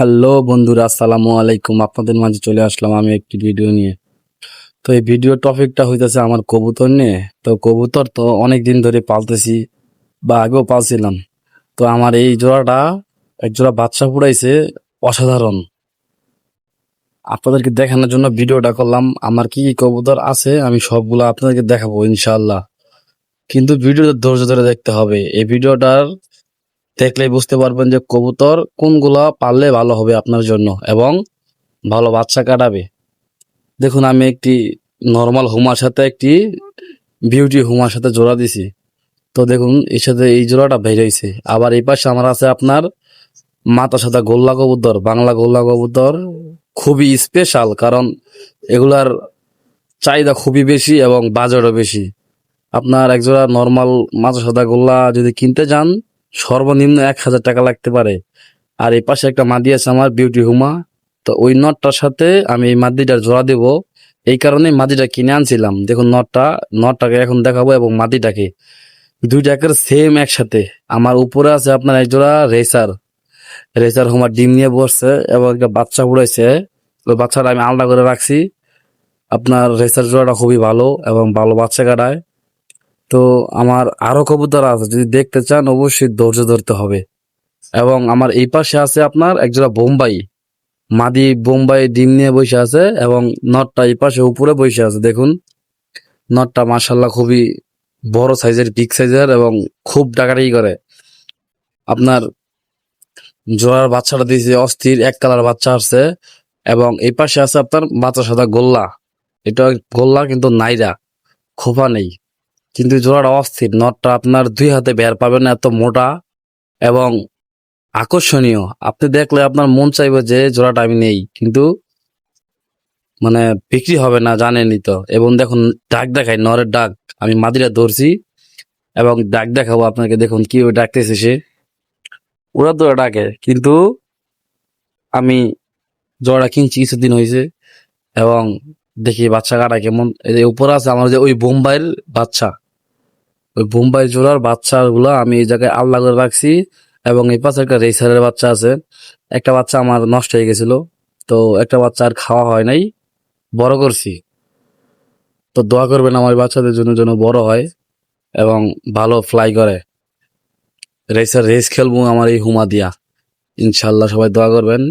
Hello বন্ধুরা, আসসালামু আলাইকুম। আপনাদের মাঝে চলে আসলাম আমি একটি ভিডিও নিয়ে। তো এই ভিডিও টপিকটা হইতেছে আমার কবুতর নিয়ে। তো কবুতর তো অনেক দিন ধরে পালতেছি বা আগেও পালছিলাম। তো আমার এই জোড়াটা এক জোড়া বাচ্চা পুড়াইছে, অসাধারণ। আপনাদেরকে দেখানোর জন্য ভিডিওটা করলাম। আমার কি কি কবুতর আছে আমি সবগুলো আপনাদেরকে দেখাবো ইনশাআল্লাহ। কিন্তু ভিডিওটা ধৈর্য ধরে দেখতে হবে। এই ভিডিওটার দেখলেই বুঝতে পারবেন যে কবুতর কোনগুলা পাললে ভালো হবে আপনার জন্য এবং ভালো বাচ্চা কাটাবে। দেখুন, আমি একটি নর্মাল হুমার সাথে একটি বিউটি হুমার সাথে জোড়া দিছি। তো দেখুন, এর সাথে এই জোড়াটা বেরিয়েছে আবার এই পাশে আমার আছে আপনার মাথা সাথে গোল্লা কবুতর, বাংলা গোল্লা কবুতর। খুবই স্পেশাল কারণ এগুলার চাহিদা খুবই বেশি এবং বাজারও বেশি। আপনার একজোড়া নর্মাল মাথা সাদা গোল্লা যদি কিনতে যান সর্বনিম্ন এক হাজার টাকা লাগতে পারে। আর এই পাশে একটা মাদি আছে আমার বিউটি হুমা তো ওই নটটার সাথে আমি এই মাদিটার জোড়া দেব। এই কারণে মাদিটা কিনে আনছিলাম। দেখুন নটটা, নটটাকে এখন দেখাবো এবং মাদিটাকে। দুইটাকে সেম একসাথে। আমার উপরে আছে আপনার এক জোড়া রেসার রেসার হুমার ডিম নিয়ে বসছে এবং একটা বাচ্চা উড়াইছে। ওই বাচ্চাটা আমি আলাদা করে রাখছি। আপনার রেসার জোড়াটা খুবই ভালো এবং ভালো বাচ্চা কাটায়। তো আমার আরও কবুতর আছে, যদি দেখতে চান অবশ্যই ধৈর্য ধরতে হবে। এবং আমার এই পাশে আছে আপনার একজোড়া বোম্বাই। মাদি বোম্বাই ডিম নিয়ে বসে আছে এবং নটটা এই পাশে উপরে বসে আছে, দেখুন। নটটা মাসাল্লাহ খুবই বড় সাইজের, বিগ সাইজের এবং খুব ডাকাডাকি করে। আপনার জোড়ার বাচ্চাটা দিয়েছে অস্থির, এক কালার বাচ্চা আসছে। এবং এই পাশে আছে আপনার বাচ্চা সাদা গোল্লা। এটা গোল্লা কিন্তু নাইরা, খোপা নেই। কিন্তু জোড়াটা অস্থির। নটটা আপনার দুই হাতে বের পাবেন, এত মোটা এবং আকর্ষণীয়। আপনি দেখলে আপনার মন চাইবে যে জোড়াটা আমি নেই, কিন্তু মানে বিক্রি হবে না, জানেনই তো। এবং দেখুন ডাক দেখাই নরের ডাক আমি মাদিরা ধরছি এবং ডাক দেখাবো আপনাকে, দেখুন কি ডাকতেছে সে। ওরা তো ডাকে, কিন্তু আমি জোড়া কিনছি, কিছুদিন হয়েছে এবং দেখি বাচ্চা কাটা কেমন? এই উপরে আছে আমার যে ওই বোম্বাইয়ের বাচ্চা। ওই বোম্বাই জোড়ার বাচ্চাগুলো আমি এই জায়গায় আল্লাহ করে রাখছি এবং এই পাশে একটা রেসারের বাচ্চা আছে। একটা বাচ্চা আমার নষ্ট হয়ে গেছিল, তো একটা বাচ্চা আর খাওয়া হয় নাই, বড় করছি। তো দোয়া করবেন আমার বাচ্চাদের জন্য যেন বড় হয় এবং ভালো ফ্লাই করে। রেসার রেস খেলব আমার এই হুমা দিয়া ইনশাল্লাহ সবাই দোয়া করবেন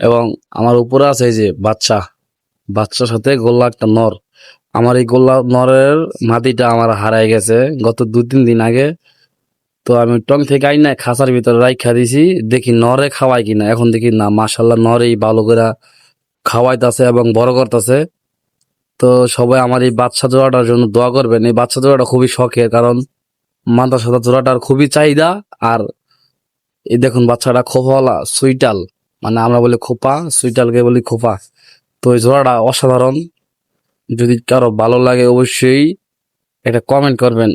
এবং আমার উপরে আছে এই যে বাচ্চা। বাচ্চার সাথে গোল্লা একটা নর। আমার এই গোল্লা নরের মাটিটা আমার হারাই গেছে গত দু তিন দিন আগে। তো আমি টং থেকে আই না খাঁচার ভিতরে রাইখা দিছি, দেখি নরে খাওয়াই কিনা। এখন দেখি না মাসাল্লাহ নরেই ভালো করে খাওয়াইতেছে এবং বড় করতেছে। তো সবাই আমার এই বাচ্চা জোড়াটার জন্য দোয়া করবেন। এই বাচ্চা জোড়াটা খুবই শখের কারণ মাথা সাদা জোড়াটার খুবই চাহিদা আর এই দেখুন বাচ্চাটা খোপাওয়ালা সুইটাল। মানে আমরা বলি খোপা, সুইটালকে বলি খোপা। তো এই জোড়াটা অসাধারণ। যদি কারও ভালো লাগে অবশ্যই এটা কমেন্ট করবেন।